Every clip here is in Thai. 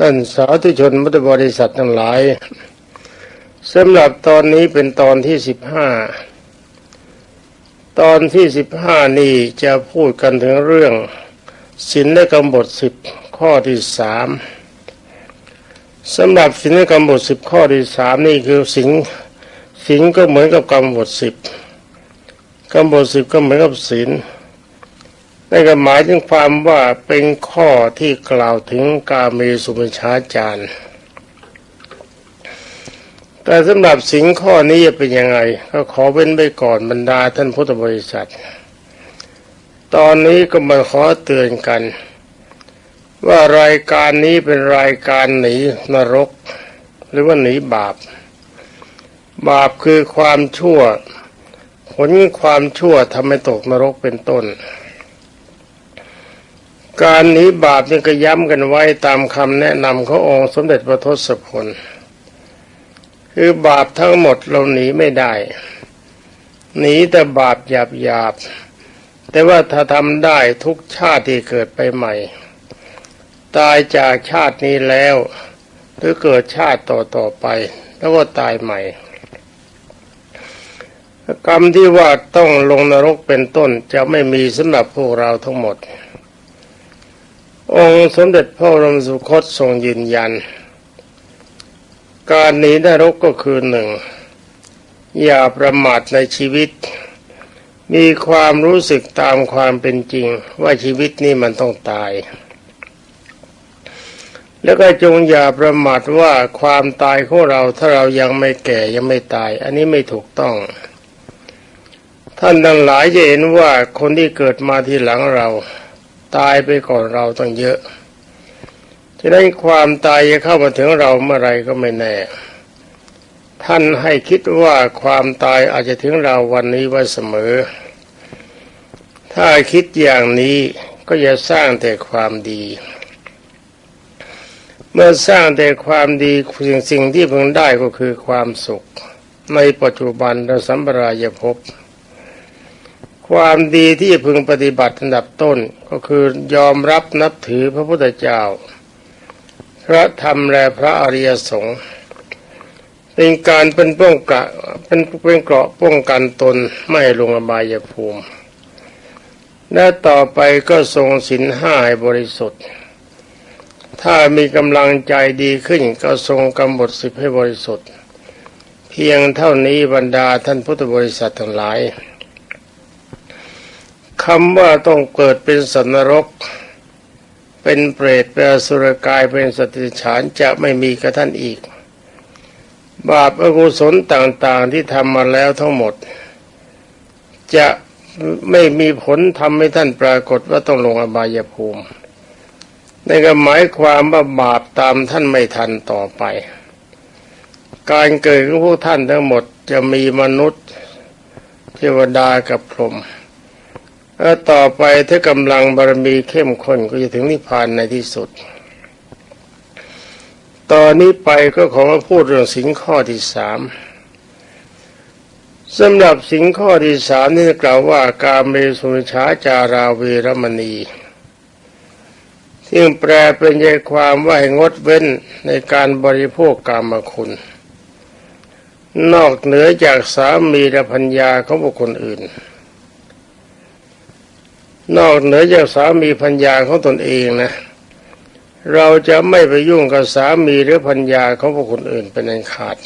ท่านสาธุชนพุทธบริษัททั้งหลายสำหรับตอนนี้เป็นตอนที่สิบห้าตอนที่สิบห้านี่จะพูดกันถึงเรื่องศีลและกรรมบทสิบข้อที่สามสำหรับศีลและกรรมบทสิบข้อที่สามนี่คือศีลศีลก็เหมือนกับกรรมบทสิบกรรมบทสิบก็เหมือนกับศีล นั่นก็หมายถึงความว่าเป็นข้อที่กล่าวถึงกาเมสุมิชฌาจารย์แต่สำหรับสิ่งข้อนี้จะเป็นยังไง ก็ขอเว้นไปก่อนบรรดาท่านพุทธบริษัท ตอนนี้ก็มาขอเตือนกัน ว่ารายการนี้เป็นรายการหนีนรก หรือว่าหนีบาป บาปคือความชั่ว ผลความชั่วทำให้ตกนรกเป็นต้น การหนีบาปนี่ก็ย้ำกันไว้ตามคำแนะนำขององค์สมเด็จพระทศพล คือบาปทั้งหมดเราหนีไม่ได้ หนีแต่บาปหยาบหยาบแต่ว่าถ้าทำได้ทุกชาติที่เกิดไปใหม่ ตายจากชาตินี้แล้ว หรือเกิดชาติต่อต่อๆไป แล้วก็ตายใหม่ กรรมที่ว่าต้องลงนรกเป็นต้นจะไม่มีสำหรับพวกเราทั้งหมด องค์สมเด็จพระรมสุคตทรงยืนยัน การหนีนรกก็คือหนึ่ง อย่าประมาทในชีวิต มีความรู้สึกตามความเป็นจริงว่าชีวิตนี้มันต้องตาย แล้วก็จงอย่าประมาทว่าความตายของเราถ้าเรายังไม่แก่ยังไม่ตาย อันนี้ไม่ถูกต้องท่านทั้งหลายจะเห็นว่าคนที่เกิดมาทีหลังเรา ตายไปก่อนเราต้องเยอะฉะนั้นความตายจะเข้ามาถึงเราเมื่อไรก็ไม่แน่ ท่านให้คิดว่าความตายอาจจะถึงเราวันนี้ไว้เสมอ ถ้าคิดอย่างนี้ก็จะสร้างแต่ความดี เมื่อสร้างแต่ความดีสิ่งสิ่งที่พึงได้ก็คือความสุข ในปัจจุบันและสัมปรายภพ ความดีที่พึงปฏิบัติอันดับต้นก็คือยอมรับนับถือพระพุทธเจ้า พระธรรมและพระอริยสงฆ์เป็นการเป็นป้องกันเป็นเป็นเกราะป้องกันตนไม่ลงอบายภูมิ และต่อไปก็ทรงศีลห้าให้บริสุทธิ์ ถ้ามีกำลังใจดีขึ้นก็ทรงกำหนดสิบให้บริสุทธิ์ เพียงเท่านี้บรรดาท่านพุทธบริษัททั้งหลาย คำว่าต้องเกิดเป็นสัตว์นรก เป็นเปรตเป็นสุรกายเป็นสติฉานจะไม่มีกับท่านอีก บาปอกุศลต่างๆที่ทำมาแล้วทั้งหมด จะไม่มีผลทำให้ท่านปรากฏว่าต้องลงอบายภูมิในก็หมายความว่าบาปตามท่านไม่ทันต่อไป การเกิดของพวกท่านทั้งหมดจะมีมนุษย์เทวดากับพรหม แล้วต่อไปถ้ากำลังบารมีเข้มข้นก็จะถึงนิพพานในที่สุด ตอนนี้ไปก็ขอมาพูดเรื่องสิงข้อที่สามสำหรับสิงข้อที่สามนี่กล่าวว่ากาเมสุมิชาจาราเวรมณีซึ่งแปลเป็นใจความว่าให้งดเว้นในการบริโภคกามคุณ นอกเหนือจากสามีและพัญญาของบุคคลอื่น นอกเหนือจากสามีพัญญาของตนเองนะ เราจะไม่ไปยุ่งกับสามีหรือพัญญาของบุคคลอื่นเป็นอันขาด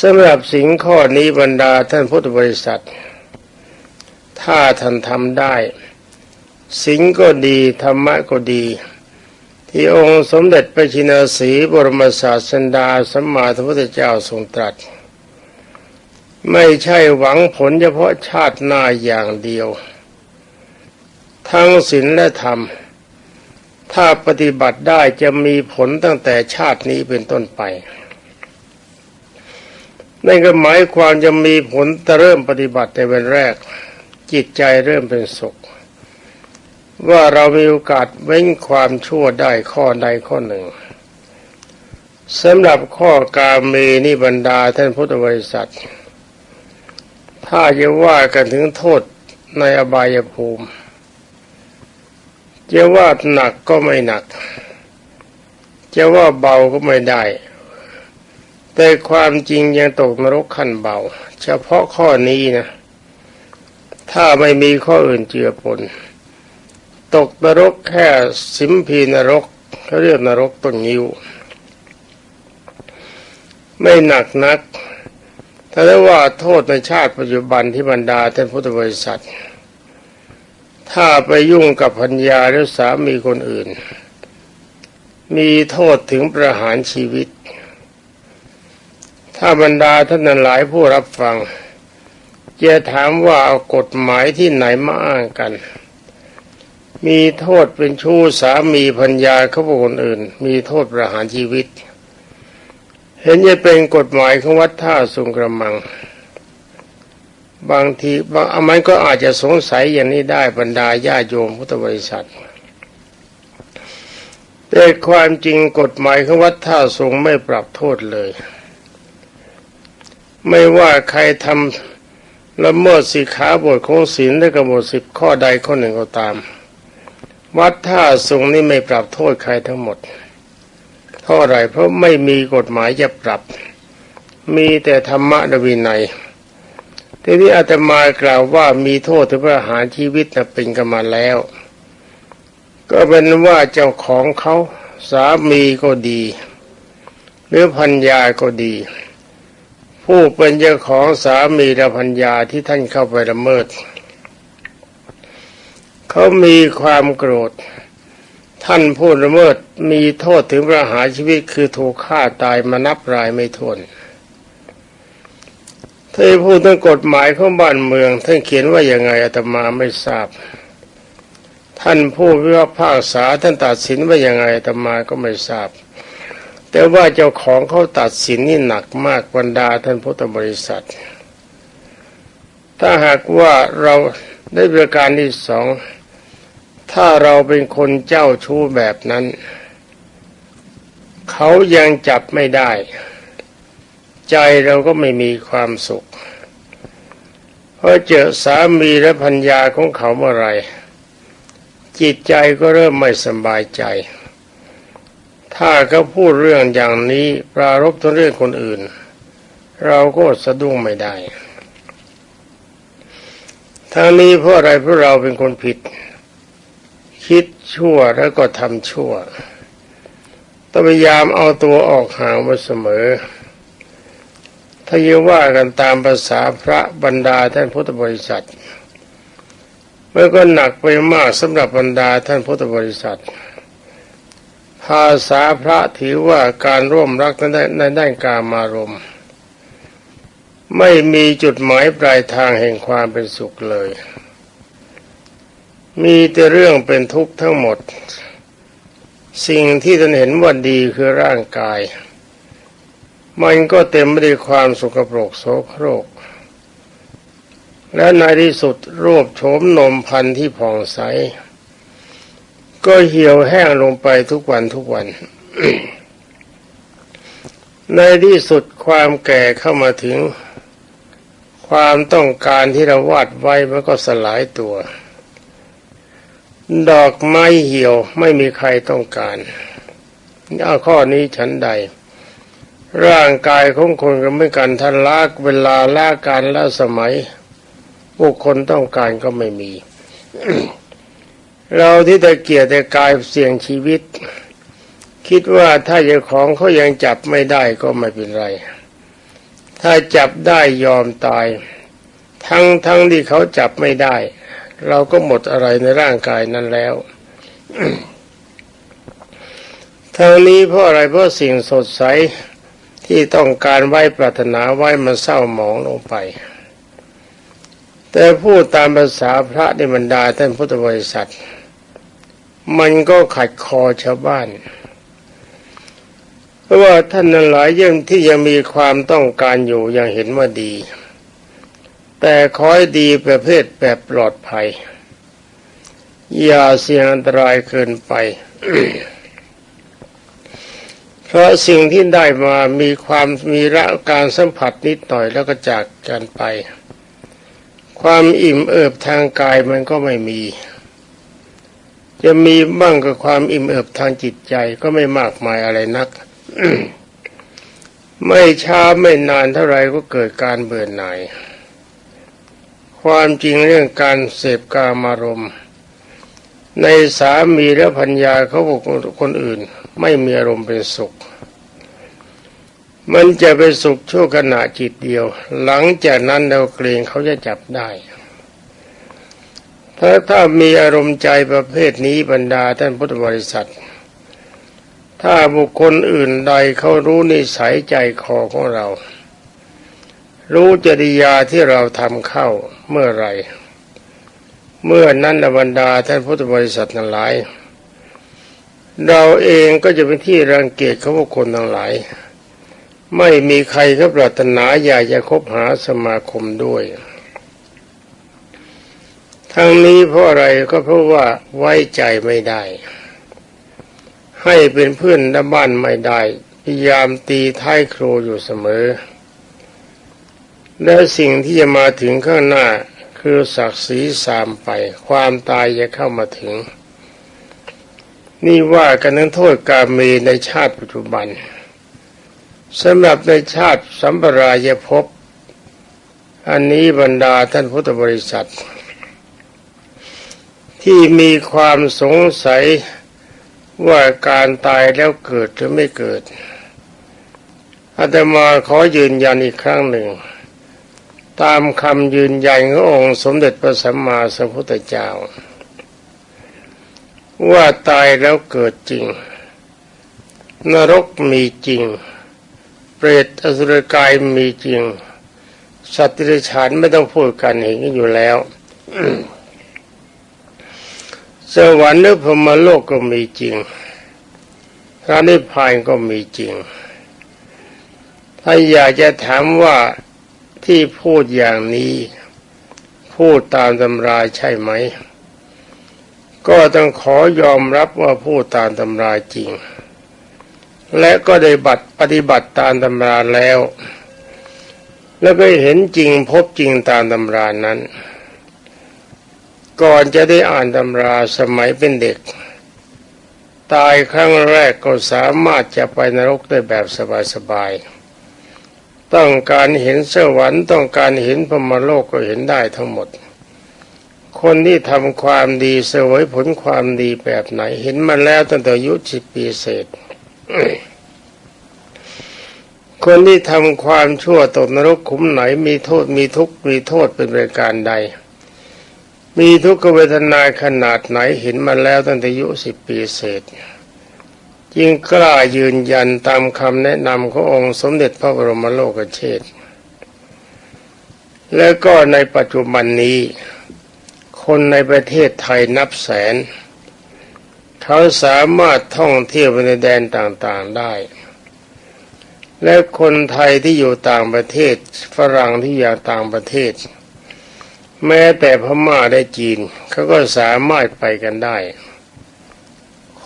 สำหรับสิ่งข้อนี้บรรดาท่านพุทธบริษัท ถ้าท่านทำได้ สิ่งก็ดีธรรมะก็ดี ที่องค์สมเด็จพระชินสีบรมศาสดาสัมมาสัมพุทธเจ้าทรงตรัส ไม่ใช่หวังผลเฉพาะชาติหน้าอย่างเดียว ทั้งศีลและธรรม ถ้าปฏิบัติได้จะมีผลตั้งแต่ชาตินี้เป็นต้นไปนั่นก็หมายความจะมีผลแต่เริ่มปฏิบัติในวันแรก จิตใจเริ่มเป็นสุข ว่าเรามีโอกาสเว้นความชั่วได้ข้อใดข้อหนึ่งสำหรับข้อกาเมนี่บรรดาท่านพุทธบริษัท ถ้าจะว่ากันถึงโทษในอบายภูมิ จะว่าหนักก็ไม่หนัก จะว่าเบาก็ไม่ได้ แต่ความจริงยังตกนรกขั้นเบา เฉพาะข้อนี้นะ ถ้าไม่มีข้ออื่นเจือปน ตกนรกแค่สิมพีนรกเขาเรียกนรกต้นยิ้ว ไม่หนักนัก ถ้าได้ว่าโทษในชาติปัจจุบันที่บรรดาท่านพุทธบริษัท ถ้าไปยุ่งกับพัญญาหรือสามีคนอื่น มีโทษถึงประหารชีวิต ถ้าบรรดาท่านนั้นหลายผู้รับฟังจะถามว่าเอากฎหมายที่ไหนมาอ้างกัน มีโทษเป็นชู้สามีพัญญาเขาบุคคลอื่น มีโทษประหารชีวิต เห็นจะเป็นกฎหมายของวัดท่าสุงกระมัง บางทีบางอามันก็อาจจะสงสัยอย่างนี้ได้บรรดาญาโยมพุทธบริษัทแต่ความจริงกฎหมายของวัดท่าสงไม่ปรับโทษเลย ไม่ว่าใครทำละเมิดสิขาบทของศีลและกำหนดสิบข้อใดข้อหนึ่งก็ตาม วัดท่าสงนี่ไม่ปรับโทษใครทั้งหมด เพราะอะไรเพราะไม่มีกฎหมายจะปรับ มีแต่ธรรมะวินัยทีนี้อาตมากล่าวว่ามีโทษถึงประหารชีวิตนะเป็นกันมาแล้ว ก็เป็นว่าเจ้าของเขาสามีก็ดี หรือพัญญาก็ดี ผู้เป็นเจ้าของสามีและพัญญาที่ท่านเข้าไปละเมิด เขามีความโกรธ ท่านผู้ละเมิดมีโทษถึงประหารชีวิตคือถูกฆ่าตายมานับรายไม่ถ้วนถ้านพูดถึงกฎหมายของบ้านเมืองท่านเขียนว่าอย่างไงอาตมาไม่ทราบ ท่านผู้พิพากษาท่านตัดสินว่าอย่างไงอาตมาก็ไม่ทราบ แต่ว่าเจ้าของเขาตัดสินนี่หนักมากบรรดาท่านพุทธบริษัท ถ้าหากว่าเราได้ประการที่สอง ถ้าเราเป็นคนเจ้าชู้แบบนั้น เขายังจับไม่ได้ ใจเราก็ไม่มีความสุขเพราะเจอสามีและพัญญาของเขาเมื่อไรจิตใจก็เริ่มไม่สบายใจ ถ้าเขาพูดเรื่องอย่างนี้ปรารบทั้งเรื่องคนอื่น เราก็สะดุ้งไม่ได้ทางนี้เพราะอะไรเพราะเราเป็นคนผิด คิดชั่วแล้วก็ทำชั่ว ต้องพยายามเอาตัวออกห่างมาเสมอ ถ้าเยาว่ากันตามภาษาพระบรรดาท่านพุทธบริษัทมันก็หนักไปมากสำหรับบรรดาท่านพุทธบริษัท ภาษาพระถือว่าการร่วมรักในในด้านการมารมไม่มีจุดหมายปลายทางแห่งความเป็นสุขเลย มีแต่เรื่องเป็นทุกข์ทั้งหมด สิ่งที่ท่านเห็นว่าดีคือร่างกาย มันก็เต็มไปด้วยความสกปรกโสโครก และในที่สุดรูปโฉมนมพันธุ์ที่ผ่องใส ก็เหี่ยวแห้งลงไปทุกวันทุกวัน ในที่สุดความแก่เข้ามาถึง ความต้องการที่เราวาดไว้มันก็สลายตัว ดอกไม้เหี่ยวไม่มีใครต้องการเอาข้อนี้ฉันใด ร่างกายของคนก็ไม่กันท่านลากเวลาลากการละสมัยบุคคลต้องการก็ไม่มี เราที่ตะเกียรแต่กายเสี่ยงชีวิต คิดว่าถ้าเจ้าของเขายังจับไม่ได้ก็ไม่เป็นไร ถ้าจับได้ยอมตาย ทั้งทั้งที่เขาจับไม่ได้ เราก็หมดอะไรในร่างกายนั้นแล้วทางนี้เพราะอะไรเพราะสิ่งสดใสที่ต้องการไว้ปรารถนาไว้มันเศร้าหมองลงไป แต่พูดตามภาษาพระในบรรดาท่านพุทธบริษัท มันก็ขัดคอชาวบ้าน เพราะว่าท่านนั้นหลายยังที่ยังมีความต้องการอยู่ยังเห็นว่าดี แต่คอยดีประเภทแบบปลอดภัย อย่าเสี่ยงอันตรายเกินไป เพราะสิ่งที่ได้มามีความมีระการสัมผัสนิดหน่อยแล้วก็จากกันไป ความอิ่มเอิบทางกายมันก็ไม่มี จะมีบ้างกับความอิ่มเอิบทางจิตใจก็ไม่มากมายอะไรนักไม่ช้าไม่นานเท่าไรก็เกิดการเบื่อหน่าย ความจริงเรื่องการเสพกามารมณ์ในสามีและพัญญาเขาบอกคนอื่น ไม่มีอารมณ์เป็นสุข มันจะเป็นสุขชั่วขณะจิตเดียว หลังจากนั้นเราเกรงเขาจะจับได้ ถ้าถ้ามีอารมณ์ใจประเภทนี้บรรดาท่านพุทธบริษัท ถ้าบุคคลอื่นใดเขารู้นิสัยใจคอของเรา รู้จริยาที่เราทำเข้าเมื่อไร เมื่อนั้นนะบรรดาท่านพุทธบริษัททั้งหลาย เราเองก็จะเป็นที่รังเกียจของบุคคลทั้งหลาย ไม่มีใครเขาปรารถนาอยากจะคบหาสมาคมด้วย ทั้งนี้เพราะอะไรก็เพราะว่าไว้ใจไม่ได้ ให้เป็นเพื่อนด้บ้านไม่ได้ พยายามตีท้ายครูอยู่เสมอ และสิ่งที่จะมาถึงข้างหน้าคือศักดิ์ศรีสามไป ความตายจะเข้ามาถึง นี่ว่ากันทั้งโทษกาเมในชาติปัจจุบันสำหรับในชาติสัมปรายภพอันนี้บรรดาท่านพุทธบริษัท ที่มีความสงสัยว่าการตายแล้วเกิดหรือไม่เกิดอาตมาขอยืนยันอีกครั้งหนึ่ง ตามคำยืนยันขององค์สมเด็จพระสัมมาสัมพุทธเจ้า ว่าตายแล้วเกิดจริง นรกมีจริง เปรตอสุรกายมีจริง สัตว์ที่ฉานไม่ต้องพูดกันเห็นกันอยู่แล้วสวรรค์หรือพรมโลกก็มีจริงพระนิพพานก็มีจริง ถ้าอยากจะถามว่า ที่พูดอย่างนี้ พูดตามตำราใช่ไหม ก็ต้องขอยอมรับว่าพูดตามตำราจริง และก็ได้บัตรปฏิบัติตามตำราแล้ว แล้วก็เห็นจริงพบจริงตามตำรานั้น ก่อนจะได้อ่านตำราสมัยเป็นเด็ก ตายครั้งแรกก็สามารถจะไปนรกได้แบบสบายๆ ต้องการเห็นสวรรค์ต้องการเห็นพรมโลกก็เห็นได้ทั้งหมด คนที่ทำความดีเสวยผลความดีแบบไหน เห็นมาแล้วตั้งแต่อายุสิบปีเศษ คนที่ทำความชั่วตกนรกขุมไหนมีโทษมีทุกข์มีโทษเป็นประการใด มีทุกขเวทนาขนาดไหนเห็นมาแล้วตั้งแต่อายุสิบปีเศษ จึงกล้ายืนยันตามคำแนะนำขององค์สมเด็จพระบรมโลกเชษฐ์และก็ในปัจจุบันนี้ คนในประเทศไทยนับแสน เขาสามารถท่องเที่ยวไปในแดนต่างๆได้ และคนไทยที่อยู่ต่างประเทศฝรั่งที่อยู่ต่างประเทศ แม้แต่พม่าได้จีนเขาก็สามารถไปกันได้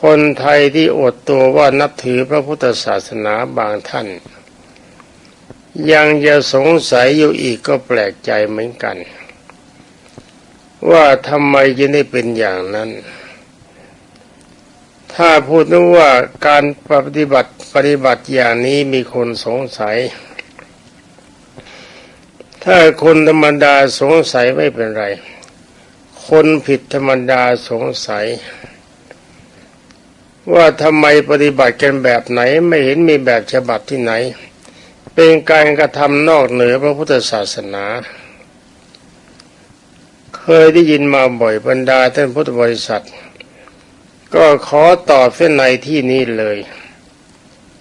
คนไทยที่อดตัวว่านับถือพระพุทธศาสนาบางท่าน ยังจะสงสัยอยู่อีกก็แปลกใจเหมือนกัน ว่าทำไมจะได้เป็นอย่างนั้น ถ้าพูดนึกว่าการปฏิบัติปฏิบัติอย่างนี้มีคนสงสัย ถ้าคนธรรมดาสงสัยไม่เป็นไร คนผิดธรรมดาสงสัย ว่าทำไมปฏิบัติกันแบบไหนไม่เห็นมีแบบฉบับที่ไหน เป็นการกระทำนอกเหนือพระพุทธศาสนา เคยได้ยินมาบ่อยบรรดาท่านพุทธบริษัท ก็ขอตอบเส้นในที่นี้เลย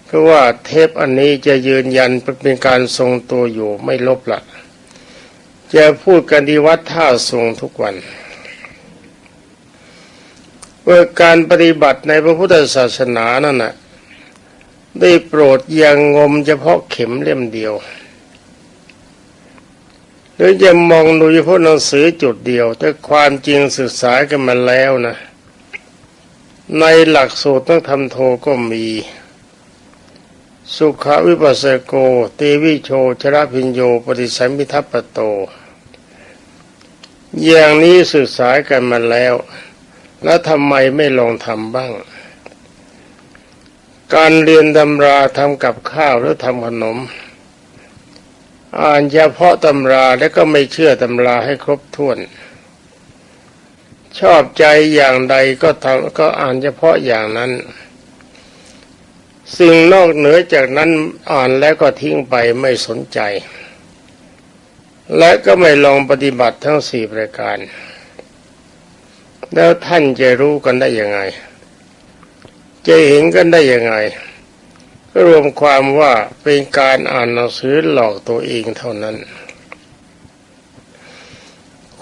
เพราะว่าเทปอันนี้จะยืนยันเป็นการทรงตัวอยู่ไม่ลบละจะพูดกันที่วัดท่าทรงทุกวัน ว่าการปฏิบัติในพระพุทธศาสนานั่นน่ะได้โปรดอย่างงมเฉพาะเข็มเล่มเดียว หรือจะมองดูเฉพาะหนังสือจุดเดียว แต่ความจริงศึกษากันมาแล้วนะ ในหลักสูตรต้องทำโทก็มี สุขวิปัสสโก เตวิโชชรพิญโย ปฏิสัมพิทัปปโต อย่างนี้ศึกษากันมาแล้ว แล้วทำไมไม่ลองทำบ้าง การเรียนตำราทำกับข้าวหรือทำขนม อ่านเฉพาะตำราแล้วก็ไม่เชื่อตำราให้ครบถ้วน ชอบใจอย่างใดก็ทำก็อ่านเฉพาะอย่างนั้นสิ่งนอกเหนือจากนั้นอ่านแล้วก็ทิ้งไปไม่สนใจ และก็ไม่ลองปฏิบัติทั้งสี่ประการ แล้วท่านจะรู้กันได้ยังไง จะเห็นกันได้ยังไงก็รวมความว่าเป็นการอ่านหนังสือหลอกตัวเองเท่านั้น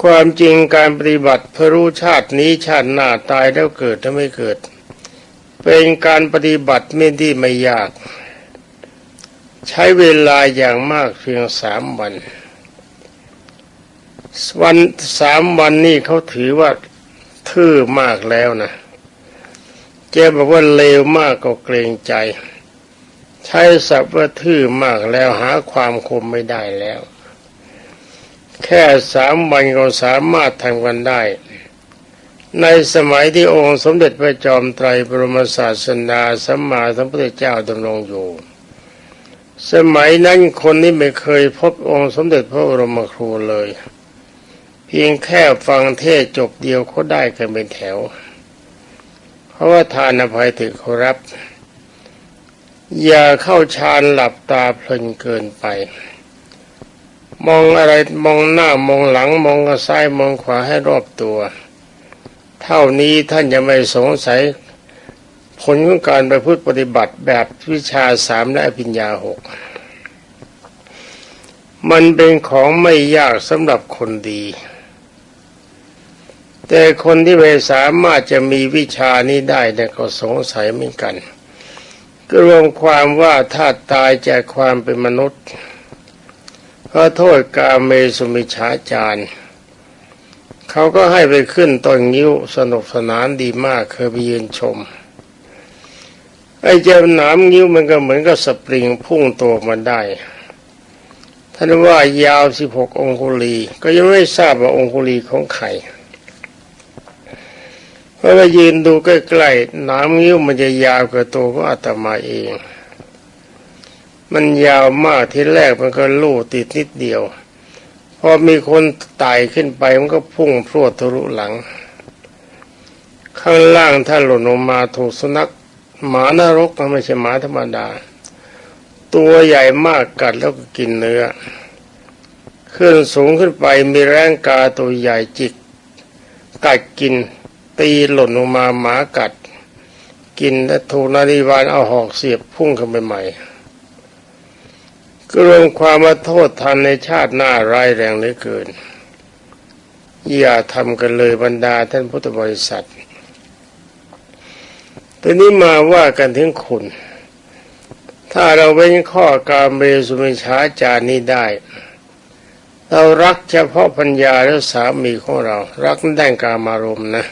ความจริงการปฏิบัติเพื่อรู้ชาตินี้ชาติหน้าตายแล้วเกิดถ้าไม่เกิด เป็นการปฏิบัติไม่ที่ไม่ยาก ใช้เวลาอย่างมากเพียงสามวัน วันสามวันนี่เขาถือว่า ทื่อมากแล้วนะเจ๊บอกว่าเลวมากก็เกรงใจ ใช้ศัพท์ว่าทื่อมากแล้วหาความคมไม่ได้แล้ว แค่สามวันก็สามารถทำกันได้ ในสมัยที่องค์สมเด็จพระจอมไตรบรมศาสดาสัมมาสัมพุทธเจ้าดำรงอยู่ สมัยนั้นคนที่ไม่เคยพบองค์สมเด็จพระบรมครูเลย เพียงแค่ฟังเทศจบเดียวเขาได้กันเป็นแถว เพราะว่าทานอภัยถือเขารับ อย่าเข้าฌานหลับตาเพลินเกินไป มองอะไรมองหน้ามองหลังมองซ้ายมองขวาให้รอบตัว เท่านี้ท่านจะไม่สงสัยผลของการไปพูดปฏิบัติแบบวิชาสามและอภิญญาหกมันเป็นของไม่ยากสำหรับคนดี แต่คนที่ไม่สามารถจะมีวิชานี้ได้เนี่ยก็สงสัยเหมือนกัน ก็รวมความว่าถ้าตายจากความเป็นมนุษย์ขอโทษกาเมสุมิชาจารย์เขาก็ให้ไปขึ้นต้นงิ้วสนุกสนานดีมากเคยไปยืนชม ไอ้เจ้าหนามงิ้วมันก็เหมือนกับสปริงพุ่งตัวมันได้ท่านว่ายาวสิบหกองคุลี ก็ยังไม่ทราบว่าองคุลีของใคร เพราะว่ายืนดูใกล้ๆหนามงิ้วมันจะยาวกว่าตัวของอาตมาเอง มันยาวมากทีแรกมันก็ลู่ติดนิดเดียว พอมีคนไต่ขึ้นไปมันก็พุ่งพรวดทะลุหลัง ข้างล่างถ้าหล่นลงมาถูกสุนัขหมานรกมันไม่ใช่หมาธรรมดา ตัวใหญ่มากกัดแล้วก็กินเนื้อขึ้นสูงขึ้นไปมีแรงกาตัวใหญ่จิกกัดกิน ตีหล่นลงมาหมากัด กินและถูกนาฬิวานเอาหอกเสียบพุ่งขึ้นไปใหม่ก็รวมความมาโทษทันในชาติหน้าร้ายแรงเหลือเกิน อย่าทำกันเลยบรรดาท่านพุทธบริษัทตอนนี้มาว่ากันถึงคุณ ถ้าเราเว้นข้อการเมสุมิชาจานี้ได้ เรารักเฉพาะปัญญาและสามีของเรา รักในด้านกามารมณ์นะ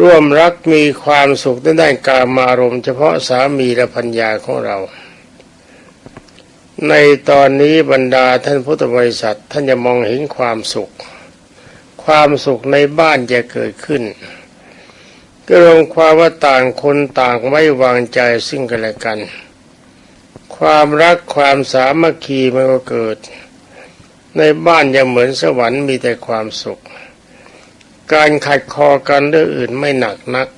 ร่วมรักมีความสุขในด้านกามารมณ์เฉพาะสามีและปัญญาของเรา ในตอนนี้บรรดาท่านพุทธบริษัทท่านจะมองเห็นความสุข ความสุขในบ้านจะเกิดขึ้นก็รวมความว่าต่างคนต่างไม่วางใจซึ่งกันและกัน ความรักความสามัคคีมันก็เกิด ในบ้านจะเหมือนสวรรค์มีแต่ความสุข การขัดคอกันเรื่องอื่นไม่หนักนัก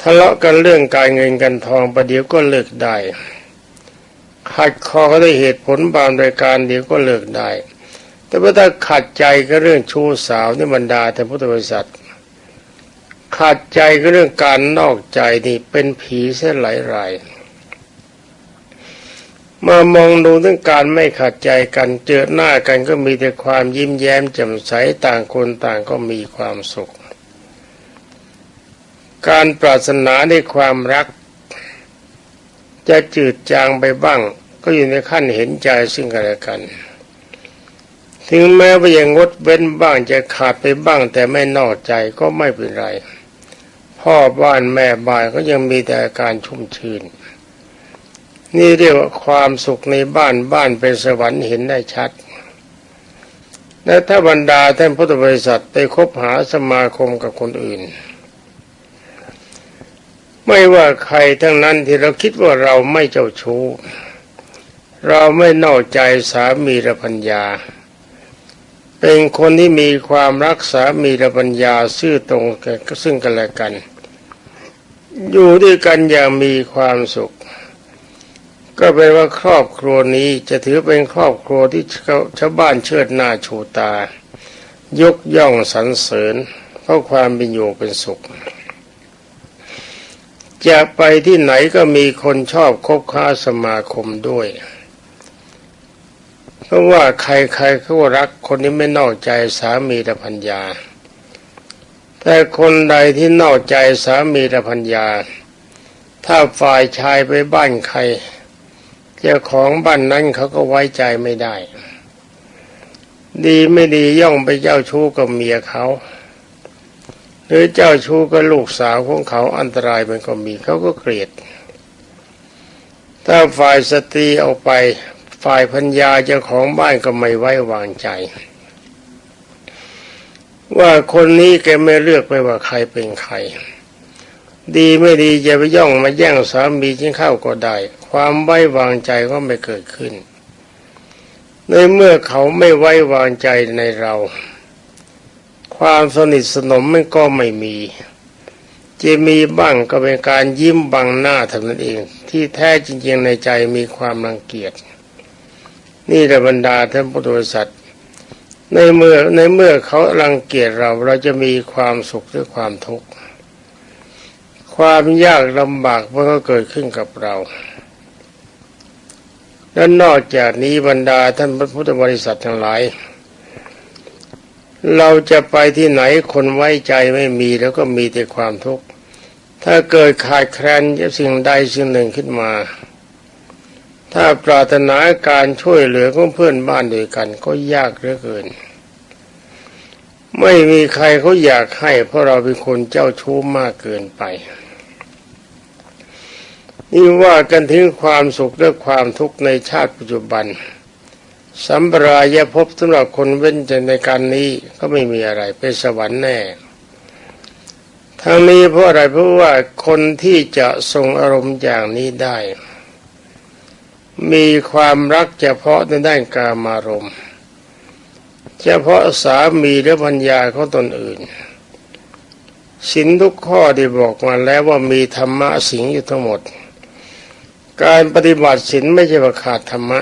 ทะเลาะกันเรื่องการเงินกันทองประเดี๋ยวก็เลิกได้ ขัดคอก็ได้เหตุผลบางรายการเดี๋ยวก็เลิกได้ แต่ว่าถ้าขัดใจก็เรื่องชู้สาวนี่บรรดาแต่พุทธบริษัทขัดใจก็เรื่องการนอกใจนี่เป็นผีเส้นหลายราย มามองดูเรื่องการไม่ขัดใจกันเจอหน้ากันก็มีแต่ความยิ้มแย้มแจ่มใสต่างคนต่างก็มีความสุข การปรารถนาในความรัก จะจืดจางไปบ้าง ก็อยู่ในขั้นเห็นใจซึ่งกันและกัน ถึงแม้ว่ายังงดเว้นบ้างจะขาดไปบ้างแต่ไม่นอกใจก็ไม่เป็นไร พ่อบ้านแม่บ้านก็ยังมีแต่การชุ่มชื่น นี่เรียกว่าความสุขในบ้านบ้านเป็นสวรรค์เห็นได้ชัด และถ้าบรรดาท่านพุทธบริษัทไปคบหาสมาคมกับคนอื่น ไม่ว่าใครทั้งนั้นที่เราคิดว่าเราไม่เจ้าชู้ เราไม่นอกใจสามีและพัญญา เป็นคนที่มีความรักสามีและพัญญาซื่อตรงกันซึ่งกันและกัน อยู่ด้วยกันอย่างมีความสุข ก็แปลว่าครอบครัวนี้จะถือเป็นครอบครัวที่ชาวบ้านเชิดหน้าชูตา ยกย่องสรรเสริญเพราะความเป็นอยู่เป็นสุข จะไปที่ไหนก็มีคนชอบคบค้าสมาคมด้วย เพราะว่าใครๆเขารักคนนี้ไม่นอกใจสามีและพัญญา แต่คนใดที่นอกใจสามีและพัญญา ถ้าฝ่ายชายไปบ้านใคร เจ้าของบ้านนั้นเขาก็ไว้ใจไม่ได้ ดีไม่ดีย่องไปเจ้าชู้กับเมียเขาหรือเจ้าชู้กับลูกสาวของเขาอันตรายมันก็มีเขาก็เกลียด ถ้าฝ่ายสตรีเอาไปฝ่ายพัญญาเจ้าของบ้านก็ไม่ไว้วางใจ ว่าคนนี้แกไม่เลือกไปว่าใครเป็นใคร ดีไม่ดีจะไปย่องมาแย่งสามีจิ้งเข้าก็ได้ ความไว้วางใจก็ไม่เกิดขึ้น ในเมื่อเขาไม่ไว้วางใจในเรา ความสนิทสนมมันก็ไม่มี จะมีบ้างก็เป็นการยิ้มบังหน้าเท่านั้นเอง ที่แท้จริงๆในใจมีความรังเกียจ นี่แหละบรรดาท่านพุทธบริษัทในเมื่อในเมื่อเขารังเกียจเราเราจะมีความสุขหรือความทุกข์ ความยากลำบากมันก็เกิดขึ้นกับเรา และนอกจากนี้บรรดาท่านพระพุทธบริษัททั้งหลาย เราจะไปที่ไหนคนไว้ใจไม่มีแล้วก็มีแต่ความทุกข์ ถ้าเกิดขาดแคลนสิ่งใดสิ่งหนึ่งขึ้นมาถ้าปรารถนาการช่วยเหลือของเพื่อนบ้านด้วยกันก็ยากเหลือเกิน ไม่มีใครเขาอยากให้เพราะเราเป็นคนเจ้าชู้มากเกินไป นี่ว่ากันถึงความสุขและความทุกข์ในชาติปัจจุบันสัมปรายภพสำหรับคนเว้นจากในการนี้ก็ไม่มีอะไรเป็นสวรรค์แน่ทั้งนี้เพราะอะไรเพราะว่าคนที่จะทรงอารมณ์อย่างนี้ได้ มีความรักเฉพาะในด้านกามารมณ์ เฉพาะสามีและพัญญาของตนอื่นสินทุกข้อได้บอกมาแล้วว่ามีธรรมะสิงอยู่ทั้งหมด การปฏิบัติสินไม่ใช่ว่าขาดธรรมะ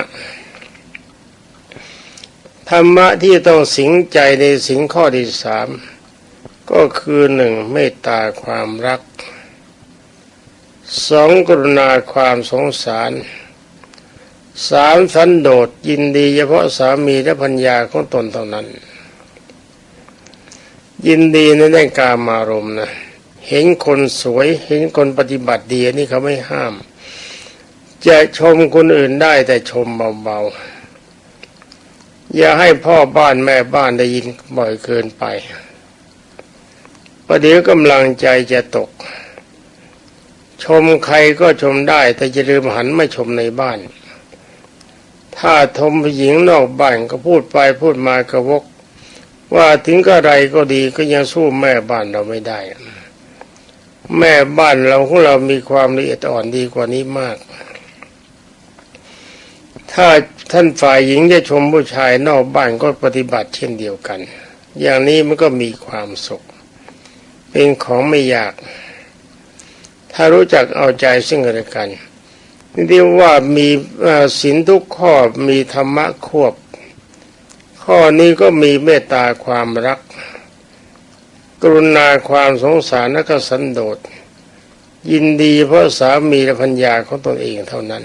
ธรรมะที่ต้องสิงใจในสิงข้อที่สามก็คือหนึ่งเมตตาความรักสองกรุณาความสงสารสามสันโดษยินดีเฉพาะสามีและพัญญาของตนเท่านั้น ยินดีในด้านการมารมนะเห็นคนสวย เห็นคนปฏิบัติดีนี่เขาไม่ห้าม จะชมคนอื่นได้แต่ชมเบาๆ อย่าให้พ่อบ้านแม่บ้านได้ยินบ่อยเกินไป ประเดี๋ยวกำลังใจจะตก ชมใครก็ชมได้แต่จะลืมหันมาชมในบ้าน ถ้าชมผู้หญิงนอกบ้านก็พูดไปพูดมากระวก ว่าถึงกระไรก็ดีก็ยังสู้แม่บ้านเราไม่ได้ แม่บ้านเราของเรามีความละเอียดอ่อนดีกว่านี้มาก ถ้าท่านฝ่ายหญิงจะชมผู้ชายนอกบ้านก็ปฏิบัติเช่นเดียวกัน อย่างนี้มันก็มีความสุข เป็นของไม่ยาก ถ้ารู้จักเอาใจซึ่งกันและกันนี่ว่ามีศีลทุกข้อมีธรรมะควบ ข้อนี้ก็มีเมตตาความรัก กรุณาความสงสารและก็สันโดษยินดีเพราะสามีและพัญญาของตนเองเท่านั้น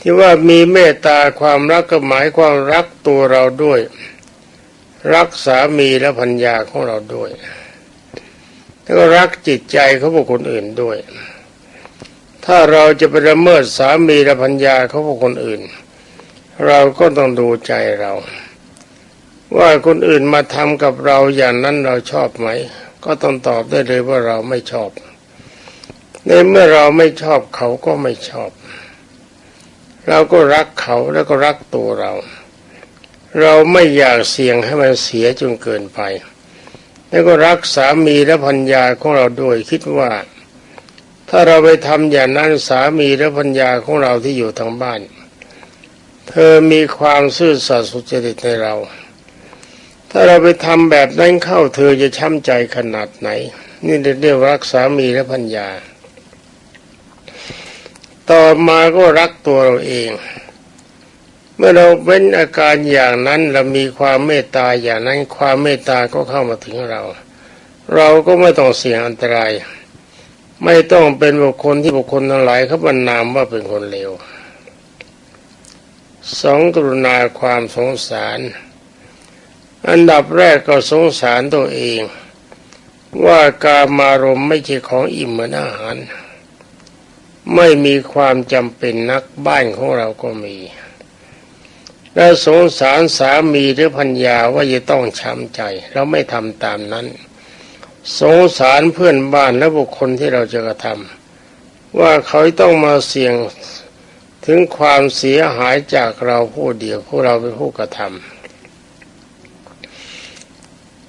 ที่ว่ามีเมตตาความรักก็หมายความรักตัวเราด้วย รักสามีและพัญญาของเราด้วย แล้วก็รักจิตใจเของบุคคลอื่นด้วย ถ้าเราจะไปละเมิดสามีและพัญญาเของบุคคลอื่น เราก็ต้องดูใจเรา ว่าคนอื่นมาทำกับเราอย่างนั้นเราชอบไหม ก็ต้องตอบได้เลยว่าเราไม่ชอบ ในเมื่อเราไม่ชอบเขาก็ไม่ชอบ เราก็รักเขาแล้วก็รักตัวเรา เราไม่อยากเสี่ยงให้มันเสียจนเกินไป แล้วก็รักสามีและพัญญาของเราด้วยคิดว่า ถ้าเราไปทำอย่างนั้นสามีและพัญญาของเราที่อยู่ทางบ้าน เธอมีความซื่อสัตย์สุจริตในเรา ถ้าเราไปทำแบบนั้นเข้าเธอจะช้ำใจขนาดไหน นี่เรียกรักสามีและพัญญา ต่อมาก็รักตัวเราเอง เมื่อเราเว้นอาการอย่างนั้นเรามีความเมตตาอย่างนั้นความเมตตาก็เข้ามาถึงเรา เราก็ไม่ต้องเสี่ยงอันตราย ไม่ต้องเป็นบุคคลที่บุคคลทั้งหลายเขาบรรนามว่าเป็นคนเลวสองกรุณาความสงสาร อันดับแรกก็สงสารตัวเอง ว่ากามารมไม่ใช่ของอิ่มเหมือนอาหาร ไม่มีความจำเป็นนักบ้านของเราก็มีและสงสารสามีหรือพัญญาว่าจะต้องช้ำใจ เราไม่ทำตามนั้น สงสารเพื่อนบ้านและบุคคลที่เราจะกระทำว่าเขาต้องมาเสี่ยงถึงความเสียหายจากเราผู้เดียวผู้เราเป็นผู้กระทำ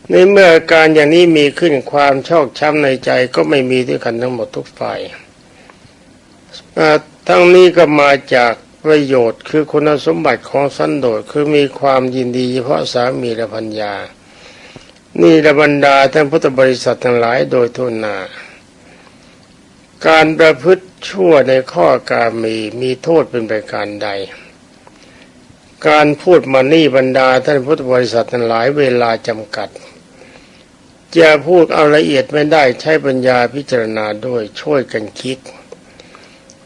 ในเมื่อการอย่างนี้มีขึ้นความชอกช้ำในใจก็ไม่มีด้วยกันทั้งหมดทุกฝ่าย ทั้งนี้ก็มาจากประโยชน์คือคุณสมบัติของสันโดษคือมีความยินดีเฉพาะสามีและพัญญานี่ระบรรดาท่านพุทธบริษัททั้งหลายโดยทุนนา การประพฤติชั่วในข้อการมีมีโทษเป็นประการใด การพูดมานี่บรรดาท่านพุทธบริษัททั้งหลายเวลาจำกัด จะพูดเอาละเอียดไม่ได้ใช้ปัญญาพิจารณาด้วยช่วยกันคิด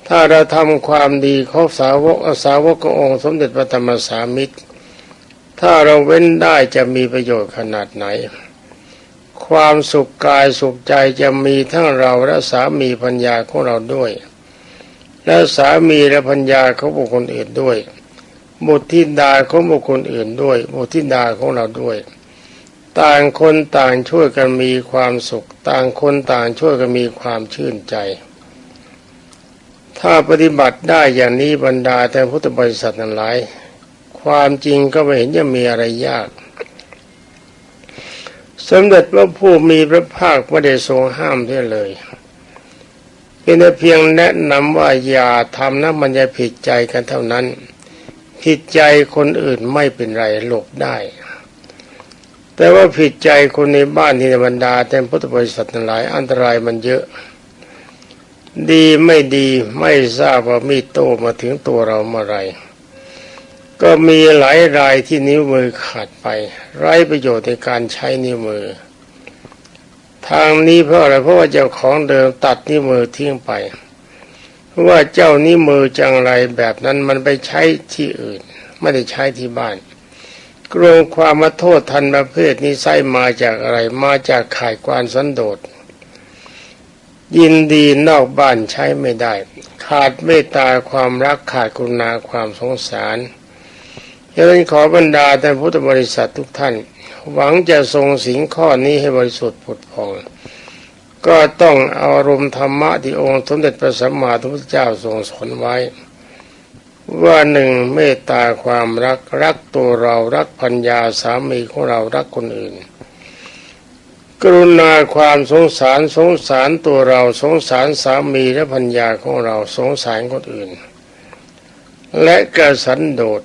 ถ้าเราทำความดีของสาวกสาวกขององค์สมเด็จพระธรรมสามิตร ถ้าเราเว้นได้จะมีประโยชน์ขนาดไหน ความสุขกายสุขใจจะมีทั้งเราและสามีพัญญาของเราด้วย และสามีและพัญญาของบุคคลอื่นด้วยบุตรธิดาของบุคคลอื่นด้วยบุตรธิดาของเราด้วย ต่างคนต่างช่วยกันมีความสุข ต่างคนต่างช่วยกันมีความชื่นใจ ถ้าปฏิบัติได้อย่างนี้บรรดาแต่พุทธบริษัทนั้นหลาย ความจริงก็ไม่เห็นจะมีอะไรยาก สมเด็จพระผู้มีพระภาคไม่ได้ทรงห้ามด้วยเลยเป็นเพียงแนะนำว่าอย่าทำนะมันจะผิดใจกันเท่านั้น ผิดใจคนอื่นไม่เป็นไรหลบได้ แต่ว่าผิดใจคนในบ้านที่บรรดาแต่พุทธบริษัททั้งหลาย อันตรายมันเยอะ ดีไม่ดีไม่ทราบว่ามีดโตมาถึงตัวเราเมื่อไรก็มีหลายรายที่นิ้วมือขาดไป ไร้ประโยชน์ในการใช้นิ้วมือ ทางนี้เพราะอะไรเพราะว่าเจ้าของเดิมตัดนิ้วมือทิ้งไปเพราะว่าเจ้านิ้วมือจังไรแบบนั้นมันไปใช้ที่อื่น ไม่ได้ใช้ที่บ้านกรงความมาโทษทันประเภทนี้ไส้มาจากอะไรมาจากข่ายกวานสันโดษ ยินดีนอกบ้านใช้ไม่ได้ ขาดเมตตาความรักขาดกรุณาความสงสารฉะนั้นขอบรรดาท่านพุทธบริษัททุกท่าน หวังจะทรงสิงข้อนี้ให้บริสุทธิ์ผุดพองก็ต้องเอาอารมณ์ธรรมะที่องค์สมเด็จพระสัมมาสัมพุทธเจ้าทรงสอนไว้ ว่าหนึ่งเมตตาความรักรักตัวเรารักพัญญาสามีของเรารักคนอื่น กรุณาความสงสารสงสารตัวเราสงสารสามีและพัญญาของเราสงสารคนอื่น และกระสันโดษ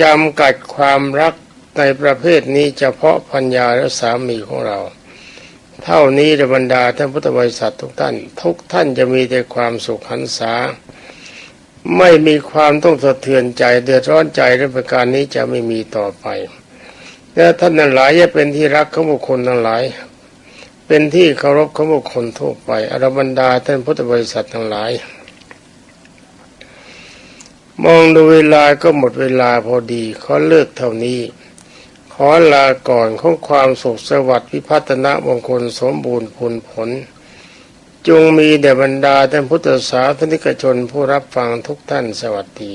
จำกัดความรักในประเภทนี้เฉพาะพัญญาและสามีของเรา เท่านี้ในบรรดาท่านพุทธบริษัททุกท่าน ทุกท่านจะมีแต่ความสุขหันษา ไม่มีความต้องสะเทือนใจเดือดร้อนใจในประการนี้จะไม่มีต่อไป และท่านนั้นหลายจะเป็นที่รักของบุคคลทั้งหลาย เป็นที่เคารพของบุคคลทั่วไปอรบรรดาท่านพุทธบริษัททั้งหลาย มองดูเวลาก็หมดเวลาพอดีขอเลิกเท่านี้ ขอลาก่อนของความสุขสวัสดิ์พิพัฒนมงคลสมบูรณ์ผลผล จงมีแด่บรรดาท่านพุทธศาสนิกชนผู้รับฟังทุกท่านสวัสดี